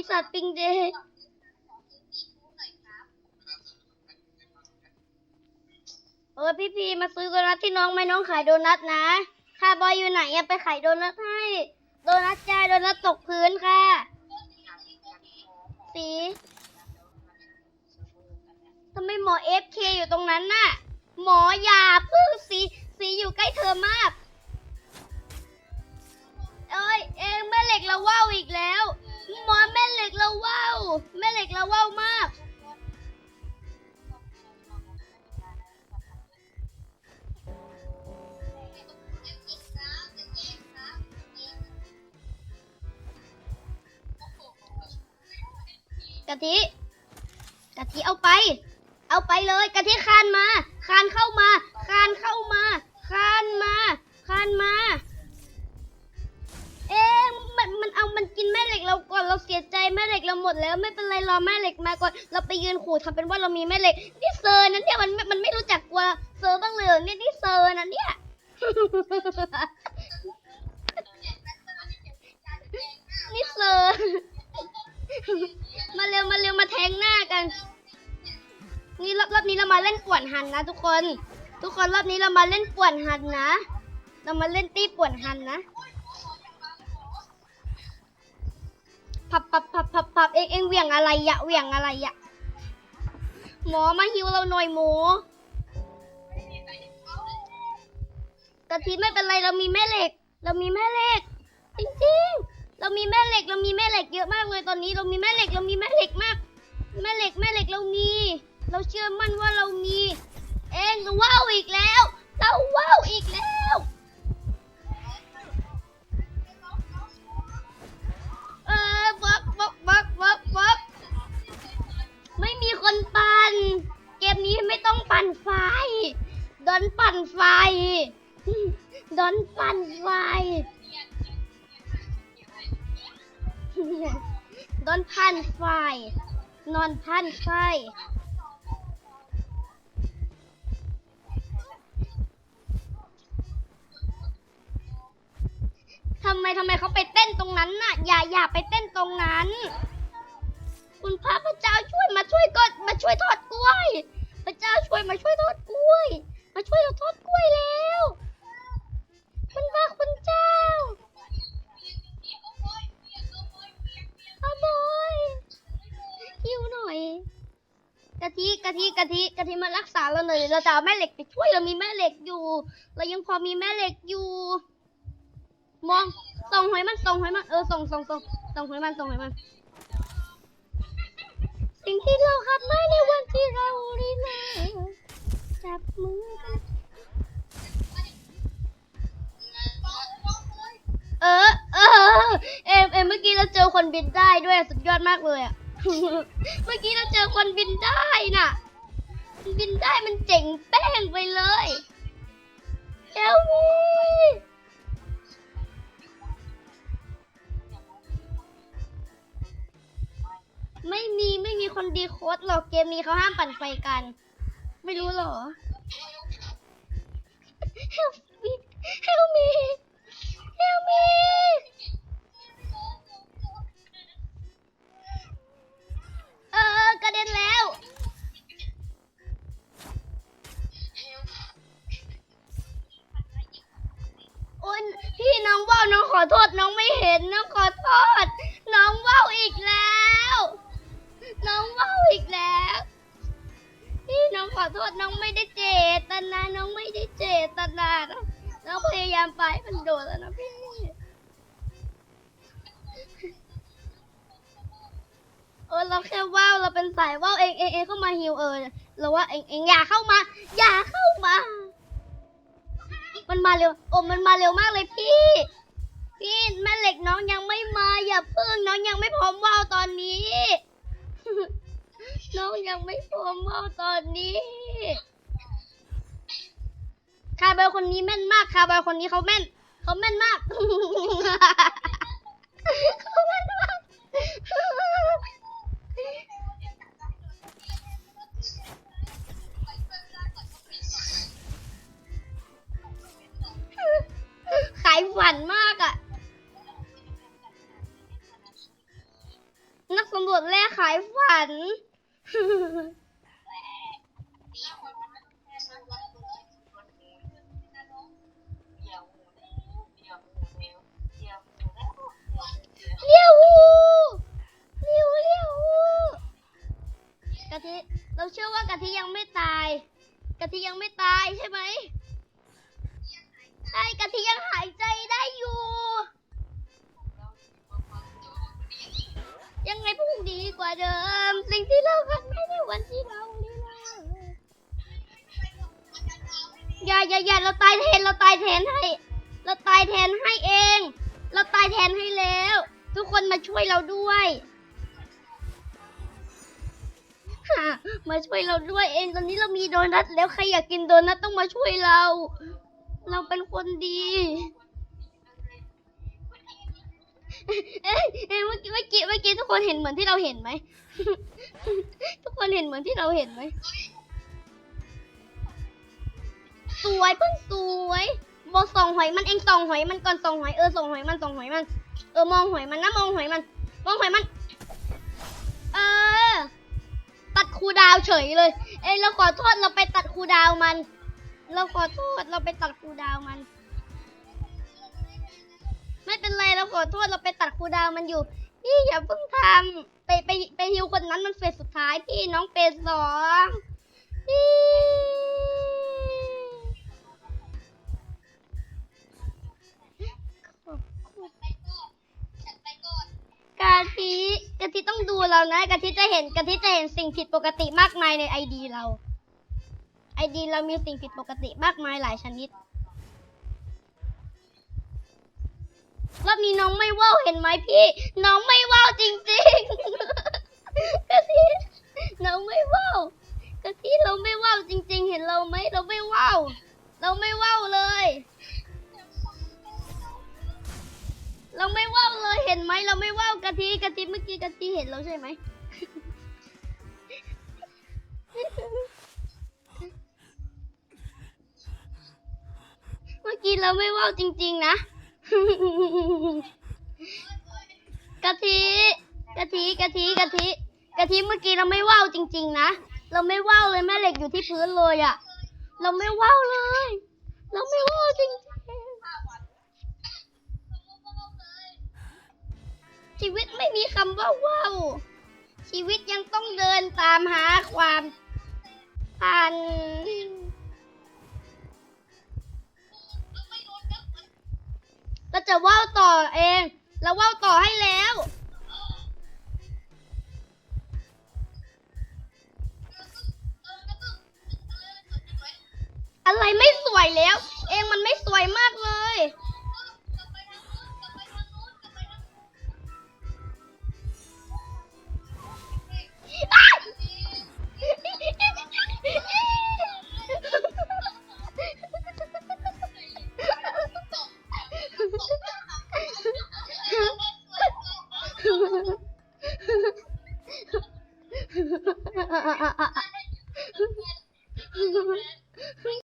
ปีศาจปิงเดย์เออพี่พีมาซื้อโดนัทที่น้องไม่น้องขายโดนัทนะค่าบอยอยู่ไหนอะไปขายโดนัทให้ เราว่าวแม่เหล็กเราว่าวมาก กะทิกะทิเอาไป เอาไปเลยกะทิคานมา คานเข้ามา คานเข้ามา คานมา คานมา มันมันเอามันกินแม่เหล็กเราก่อนเราเสียใจแม่เหล็กเราหมดแล้วไม่เป็นไรรอแม่เหล็กมาก่อนเราไปยืนขู่ทำเป็นว่าเรามีแม่เหล็กนี่เซอร์นะเนี่ยมันมันไม่รู้จักกลัวเซอร์บ้างเลยเหรอเนี่ยนี่เซอร์นะเนี่ย นี่เซอร์มาเร็วมาเร็วมาแทงหน้ากัน นี่รอบรอบนี้เรามาเล่นป่วนหันนะทุกคน ทุกคนรอบนี้เรามาเล่นป่วนหันนะ เรามาเล่นตีป่วนหันนะ พับพับพับพับพับเองเองเหวี่ยงอะไรอะเหวี่ยงอะไรอะหมอมาฮิวเราหน่อยหมูกะทิไม่เป็นไรเรามีแม่เหล็ก เรามีแม่เหล็ก จริงๆ เรามีแม่เหล็ก เรามีแม่เหล็กเยอะมากเลยตอนนี้ เรามีแม่เหล็กเรามีแม่เหล็กมาก แม่เหล็กแม่เหล็กเรามี เราเชื่อมั่นว่าเรามี เองว้าวอีกแล้ว เราว้าวอีกแล้ว นปั่น เกมนี้ไม่ต้องปั่นไฟดอนปั่นไฟดอนปั่นไฟดอนพันไฟ นอนพันไฟทำไมทำไมเขาไปเต้นตรงนั้นน่ะ อย่าอย่าไปเต้นตรงนั้น คุณพระพระเจ้าช่วยมาช่วยก่อนมาช่วยทอดกล้วย พระเจ้าช่วยมาช่วยทอดกล้วย มาช่วยเราทอดกล้วยแล้วคุณพระคุณเจ้าอาบอยคิวหน่อยกะทิกะทิกะทิกะทิมารักษาเราหน่อยเราจะเอาแม่เหล็กไปช่วยเรามีแม่เหล็กอยู่ เรายังพอมีแม่เหล็กอยู่ มองส่งหอยมันส่งหอยมันเออส่งส่งส่งส่งหอยมันส่งหอยมัน สิ่งที่เราคัดไม่ในวันที่เราดีนะจับมือกันเออเออเอ็มเอ็มเมื่อกี้เราเจอคนบินได้ด้วยสุดยอดมากเลยอะ เมื่อกี้เราเจอคนบินได้น่ะมันบินได้มันเจ๋งแป้งไปเลยเอลมี่ ไม่มีไม่มีคนดีโค้ดหรอกเกมนี้เขาห้ามปั่นไฟกัน ไม่รู้หรอ Help me Help me Help me ายามไปมันโดดแล้วนะพี่ เออเราแค่ว่าวเราเป็นสายว่าวเองเองเองเข้ามาฮิวเออเราว่าเองเองอย่าเข้ามา อย่าเข้ามา มันมาเร็วโอ้มันมาเร็วมากเลยพี่ พี่แม่เหล็กน้องยังไม่มาอย่าเพิ่งน้องยังไม่พร้อมว่าวตอนนี้ น้องยังไม่พร้อมว่าวตอนนี้ คาร์บอยคนนี้แม่นมากคาร์บอยคนนี้เขาแม่นเขาแม่นมาก กะทิยังไม่ตายใช่ไหมใช่กะทิยังหายใจได้อยู่ ยังไงพรุ่งดีกว่าเดิม สิ่งที่เราคัดไม่ในวันที่เราลีลาอย่าอย่าอย่าเราตายแทนเราตายแทนให้ เราตายแทนให้เอง เราตายแทนให้แล้ว ทุกคนมาช่วยเราด้วย ฮะมาช่วยเราด้วยเองตอนนี้เรามีโดนัทแล้วใครอยากกินโดนัทต้องมาช่วยเรา เราเป็นคนดีเอ้ยเอ้ยเมื่อกี้เมื่อกี้เมื่อกี้ทุกคนเห็นเหมือนที่เราเห็นไหม ทุกคนเห็นเหมือนที่เราเห็นไหม สวยเพิ่งสวยบอกส่องหอยมันเองส่องหอยมันก่อนส่องหอยเออส่องหอยมันส่องหอยมัน เออมองหอยมันนะมองหอยมัน มองหอยมัน เออ ตัดครูดาวเฉยเลย เอ้ยเราขอโทษเราไปตัดครูดาวมัน เราขอโทษเราไปตัดครูดาวมัน ไม่เป็นไรเราขอโทษเราไปตัดครูดาวมันอยู่พี่อย่าเพิ่งทำไปไปไปฮิวคนนั้นมันเฟสสุดท้ายพี่น้องเฟสสองพี่ขอบคุณกะทิกะ ทิต้องดูเรานะกะทิจะเห็นกะทิจะเห็นสิ่งผิดปกติมากมายในไอดีเราไอดีเรามีสิ่งผิดปกติมากมายหลายชนิดรอบนี้น้องไม่ว่าวเห็นไหมพี่ น้องไม่ ห็นเราใช่ไหมเมื่อกี้เราไม่ว่าวจริง ๆ นะกะทิกะทิกะทิกะทิกะทิเมื่อกี้เราไม่ว่าวจริง ๆ นะ เราไม่ว่าวเลยแม่เหล็กอยู่ที่พื้นเลยอะเราไม่ว่าวเลย เราไม่ว่าวจริง ชีวิตไม่มีคำว่าว่าวชีวิตยังต้องเดินตามหาความพันเราจะว่าวต่อเองเราว่าวต่อให้แล้วอะไรไม่สวยแล้ว เองมันไม่สวยมากเลย 啊啊啊！